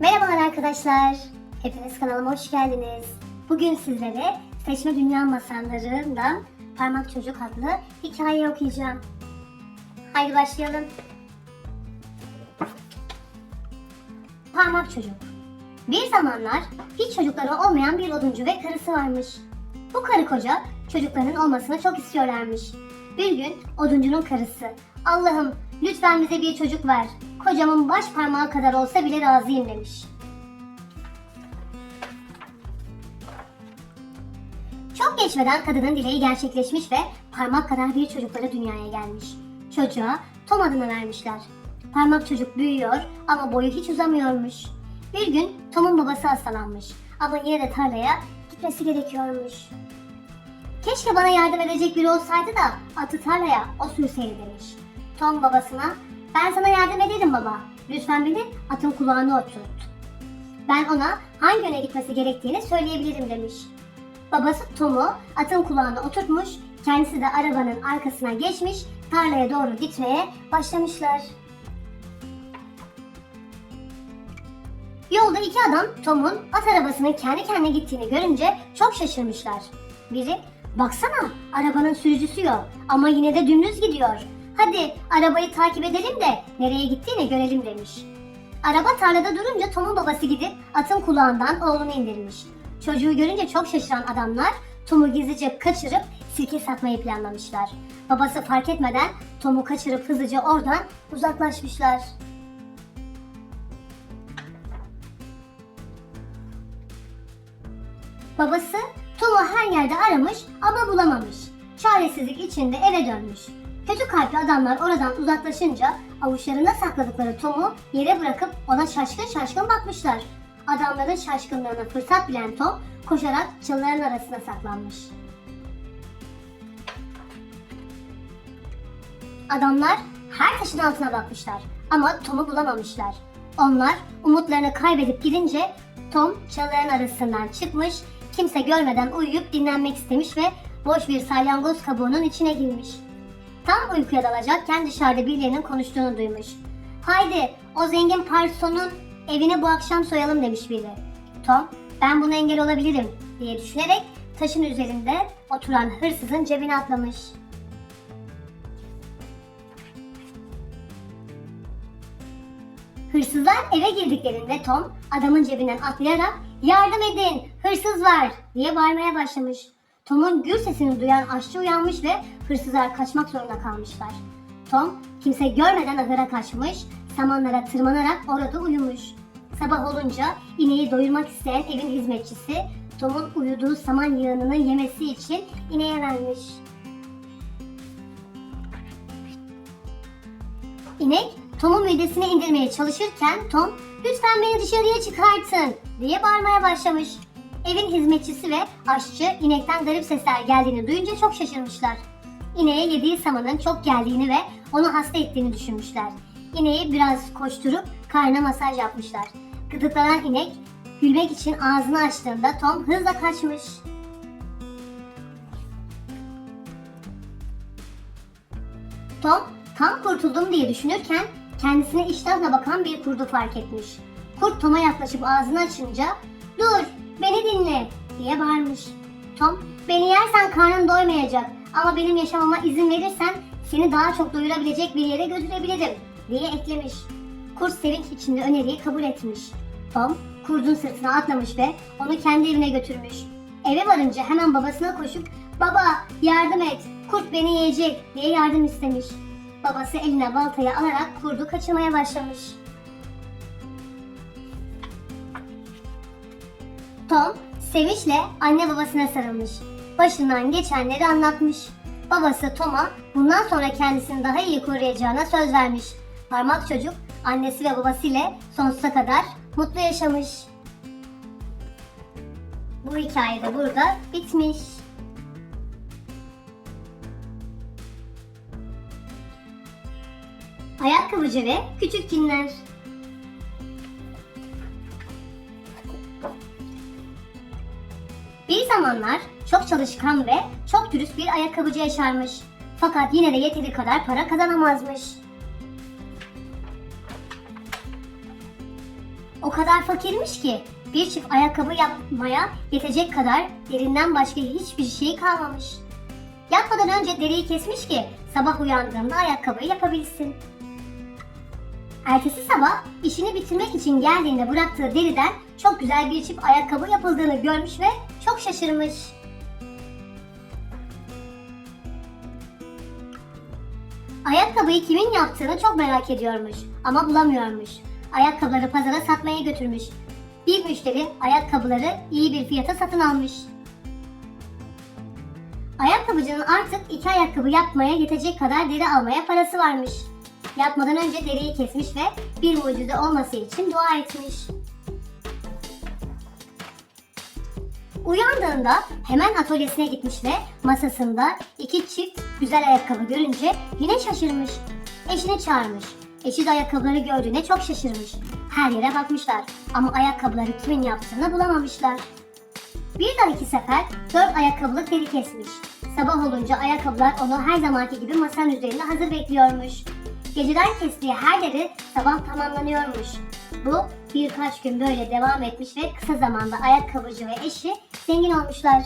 Merhabalar arkadaşlar. Hepiniz kanalıma hoş geldiniz. Bugün sizlere Seçme Dünya Masalları'ndan Parmak Çocuk adlı hikaye okuyacağım. Haydi başlayalım. Parmak Çocuk Bir zamanlar hiç çocukları olmayan bir oduncu ve karısı varmış. Bu karı koca çocukların olmasını çok istiyorlarmış. Bir gün oduncunun karısı Allah'ım lütfen bize bir çocuk ver. Kocamın baş parmağı kadar olsa bile razıyım demiş. Çok geçmeden kadının dileği gerçekleşmiş ve parmak kadar bir çocukları dünyaya gelmiş. Çocuğa Tom adını vermişler. Parmak çocuk büyüyor ama boyu hiç uzamıyormuş. Bir gün Tom'un babası hastalanmış ama yine de tarlaya gitmesi gerekiyormuş. Keşke bana yardım edecek biri olsaydı da atı tarlaya o sürseydi demiş. Tom babasına ben sana yardım ederim baba. Lütfen beni atın kulağına oturt. Ben ona hangi yöne gitmesi gerektiğini söyleyebilirim demiş. Babası Tom'u atın kulağına oturtmuş, kendisi de arabanın arkasına geçmiş, tarlaya doğru gitmeye başlamışlar. Yolda iki adam Tom'un at arabasının kendi kendine gittiğini görünce çok şaşırmışlar. Biri, baksana arabanın sürücüsü yok ama yine de dümdüz gidiyor. Hadi arabayı takip edelim de nereye gittiğini görelim demiş. Araba tarlada durunca Tom'un babası gidip atın kulağından oğlunu indirmiş. Çocuğu görünce çok şaşıran adamlar Tom'u gizlice kaçırıp sirke satmayı planlamışlar. Babası fark etmeden Tom'u kaçırıp hızlıca oradan uzaklaşmışlar. Babası Tom'u her yerde aramış ama bulamamış. Çaresizlik içinde eve dönmüş. Kötü kalpli adamlar oradan uzaklaşınca avuçlarında sakladıkları Tom'u yere bırakıp ona şaşkın şaşkın bakmışlar. Adamların şaşkınlığını fırsat bilen Tom koşarak çalıların arasına saklanmış. Adamlar her taşın altına bakmışlar ama Tom'u bulamamışlar. Onlar umutlarını kaybedip gidince Tom çalıların arasından çıkmış, kimse görmeden uyuyup dinlenmek istemiş ve boş bir salyangoz kabuğunun içine girmiş. Tam uykuya dalacakken dışarıda birilerinin konuştuğunu duymuş. Haydi o zengin Parson'un evini bu akşam soyalım demiş biri. Tom ben buna engel olabilirim diye düşünerek taşın üzerinde oturan hırsızın cebine atlamış. Hırsızlar eve girdiklerinde Tom adamın cebinden atlayarak yardım edin hırsız var diye bağırmaya başlamış. Tom'un gür sesini duyan aşçı uyanmış ve hırsızlar kaçmak zorunda kalmışlar. Tom kimse görmeden ahıra kaçmış, samanlara tırmanarak orada uyumuş. Sabah olunca ineği doyurmak isteyen evin hizmetçisi Tom'un uyuduğu saman yığınını yemesi için ineğe vermiş. İnek Tom'un midesine indirmeye çalışırken Tom lütfen beni dışarıya çıkartın diye bağırmaya başlamış. Evin hizmetçisi ve aşçı inekten garip sesler geldiğini duyunca çok şaşırmışlar. İneğe yediği samanın çok geldiğini ve onu hasta ettiğini düşünmüşler. İneği biraz koşturup karnına masaj yapmışlar. Gıdıklanan inek gülmek için ağzını açtığında Tom hızla kaçmış. Tom tam kurtuldum diye düşünürken kendisine iştahla bakan bir kurdu fark etmiş. Kurt Tom'a yaklaşıp ağzını açınca beni dinle'' diye bağırmış. Tom, ''Beni yersen karnın doymayacak ama benim yaşamama izin verirsen seni daha çok doyurabilecek bir yere götürebilirim'' diye eklemiş. Kurt sevinç içinde öneriyi kabul etmiş. Tom, kurdun sırtına atlamış ve onu kendi evine götürmüş. Eve varınca hemen babasına koşup ''Baba, yardım et, kurt beni yiyecek'' diye yardım istemiş. Babası eline baltayı alarak kurdu kaçırmaya başlamış. Tom sevinçle anne babasına sarılmış. Başından geçenleri anlatmış. Babası Tom'a bundan sonra kendisini daha iyi koruyacağına söz vermiş. Parmak çocuk annesi ve babası ile sonsuza kadar mutlu yaşamış. Bu hikaye de burada bitmiş. Ayakkabıcı ve Küçük Cinler Bir zamanlar çok çalışkan ve çok dürüst bir ayakkabıcı yaşarmış. Fakat yine de yeteri kadar para kazanamazmış. O kadar fakirmiş ki bir çift ayakkabı yapmaya yetecek kadar derinden başka hiçbir şey kalmamış. Yatmadan önce deriyi kesmiş ki sabah uyandığında ayakkabıyı yapabilsin. Ertesi sabah işini bitirmek için geldiğinde bıraktığı deriden çok güzel bir çift ayakkabı yapıldığını görmüş ve çok şaşırmış. Ayakkabıyı kimin yaptığını çok merak ediyormuş ama bulamıyormuş. Ayakkabıları pazara satmaya götürmüş. Bir müşteri ayakkabıları iyi bir fiyata satın almış. Ayakkabıcının artık iki ayakkabı yapmaya yetecek kadar deri almaya parası varmış. Yapmadan önce deriyi kesmiş ve bir mucize olması için dua etmiş. Uyandığında hemen atölyesine gitmiş ve masasında iki çift güzel ayakkabı görünce yine şaşırmış. Eşini çağırmış. Eşi de ayakkabıları gördüğüne çok şaşırmış. Her yere bakmışlar ama ayakkabıları kimin yaptığını bulamamışlar. Bir daha iki sefer dört ayakkabılık deri kesmiş. Sabah olunca ayakkabılar onu her zamanki gibi masanın üzerinde hazır bekliyormuş. Geceden kestiği her deri sabah tamamlanıyormuş. Bu birkaç gün böyle devam etmiş ve kısa zamanda ayakkabıcı ve eşi zengin olmuşlar.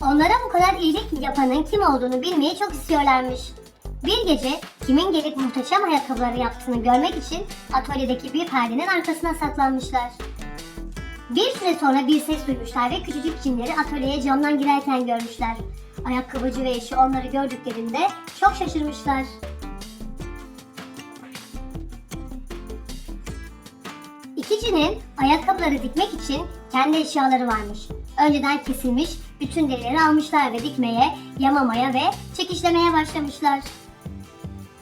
Onlara bu kadar iyilik yapanın kim olduğunu bilmeyi çok istiyorlarmış. Bir gece kimin gelip muhteşem ayakkabıları yaptığını görmek için atölyedeki bir perdenin arkasına saklanmışlar. Bir süre sonra bir ses duymuşlar ve küçücük cinleri atölyeye camdan girerken görmüşler. Ayakkabıcı ve eşi onları gördüklerinde çok şaşırmışlar. İki cinin ayakkabıları dikmek için kendi eşyaları varmış. Önceden kesilmiş bütün derileri almışlar ve dikmeye, yamamaya ve çekişlemeye başlamışlar.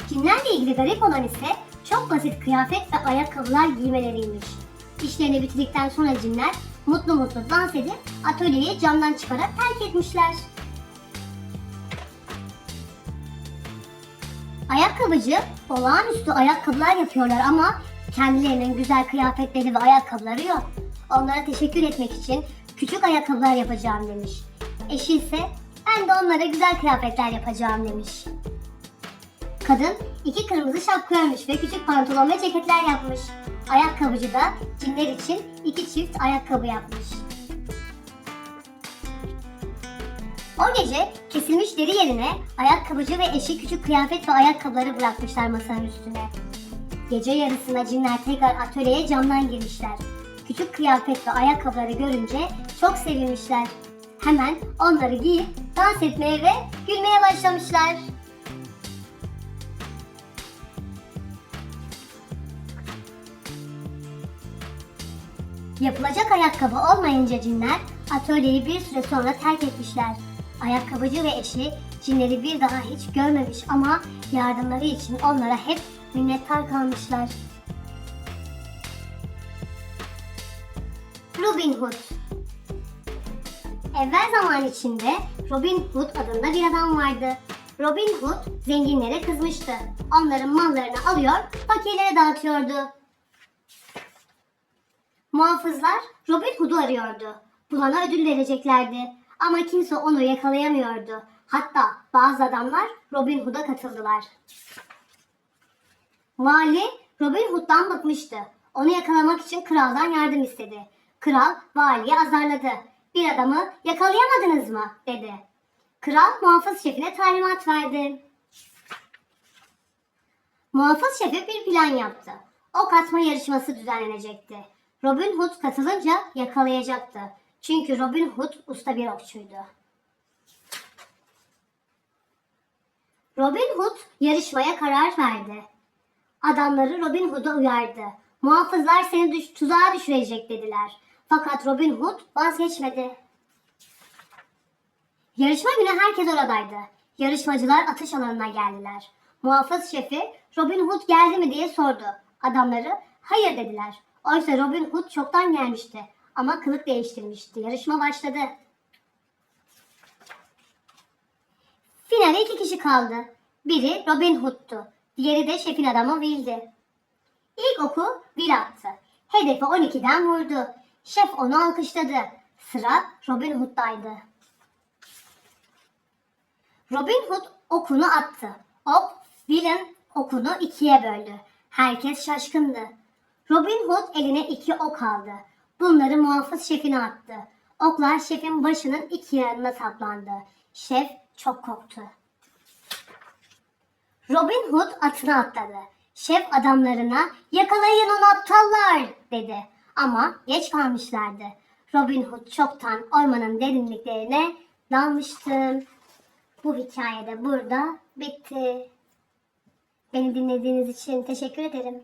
Cinlerle ilgili garip olan ise çok basit kıyafet ve ayakkabılar giymeleriymiş. İşlerini bitirdikten sonra cinler mutlu mutlu dans edip atölyeyi camdan çıkarak terk etmişler. Ayakkabıcı olağanüstü ayakkabılar yapıyorlar ama kendilerinin güzel kıyafetleri ve ayakkabıları yok. Onlara teşekkür etmek için küçük ayakkabılar yapacağım demiş. Eşi ise ben de onlara güzel kıyafetler yapacağım demiş. Kadın iki kırmızı şapka örmüş ve küçük pantolon ve ceketler yapmış. Ayakkabıcı da cinler için iki çift ayakkabı yapmış. O gece kesilmiş deri yerine ayakkabıcı ve eşi küçük kıyafet ve ayakkabıları bırakmışlar masanın üstüne. Gece yarısına cinler tekrar atölyeye camdan girmişler. Küçük kıyafet ve ayakkabıları görünce çok sevinmişler. Hemen onları giyip dans etmeye ve gülmeye başlamışlar. Yapılacak ayakkabı olmayınca cinler atölyeyi bir süre sonra terk etmişler. Ayakkabıcı ve eşi cinleri bir daha hiç görmemiş ama yardımları için onlara hep minnettar kalmışlar. Robin Hood Evvel zaman içinde Robin Hood adında bir adam vardı. Robin Hood zenginlere kızmıştı. Onların mallarını alıyor, fakirlere dağıtıyordu. Muhafızlar Robin Hood'u arıyordu. Bulana ödül vereceklerdi. Ama kimse onu yakalayamıyordu. Hatta bazı adamlar Robin Hood'a katıldılar. Vali Robin Hood'dan bıkmıştı. Onu yakalamak için kraldan yardım istedi. Kral valiyi azarladı. Bir adamı yakalayamadınız mı? dedi. Kral muhafız şefine talimat verdi. Muhafız şefi bir plan yaptı. Ok atma yarışması düzenlenecekti. Robin Hood katılınca yakalayacaktı. Çünkü Robin Hood usta bir okçuydu. Robin Hood yarışmaya karar verdi. Adamları Robin Hood'a uyardı. Muhafızlar seni düş tuzağa düşürecek dediler. Fakat Robin Hood vazgeçmedi. Yarışma günü herkes oradaydı. Yarışmacılar atış alanına geldiler. Muhafız şefi Robin Hood geldi mi diye sordu. Adamları hayır dediler. Oysa Robin Hood çoktan gelmişti. Ama kılık değiştirmişti. Yarışma başladı. Finale iki kişi kaldı. Biri Robin Hood'tu. Diğeri de şefin adamı Will'di. İlk oku Will attı. Hedefi 12'den vurdu. Şef onu alkışladı. Sıra Robin Hood'daydı. Robin Hood okunu attı. Ok Will'in okunu ikiye böldü. Herkes şaşkındı. Robin Hood eline iki ok aldı. Bunları muhafız şefine attı. Oklar şefin başının iki yanına saplandı. Şef çok korktu. Robin Hood atına atladı. Şef adamlarına yakalayın onu aptallar dedi. Ama geç kalmışlardı. Robin Hood çoktan ormanın derinliklerine dalmıştı. Bu hikaye de burada bitti. Beni dinlediğiniz için teşekkür ederim.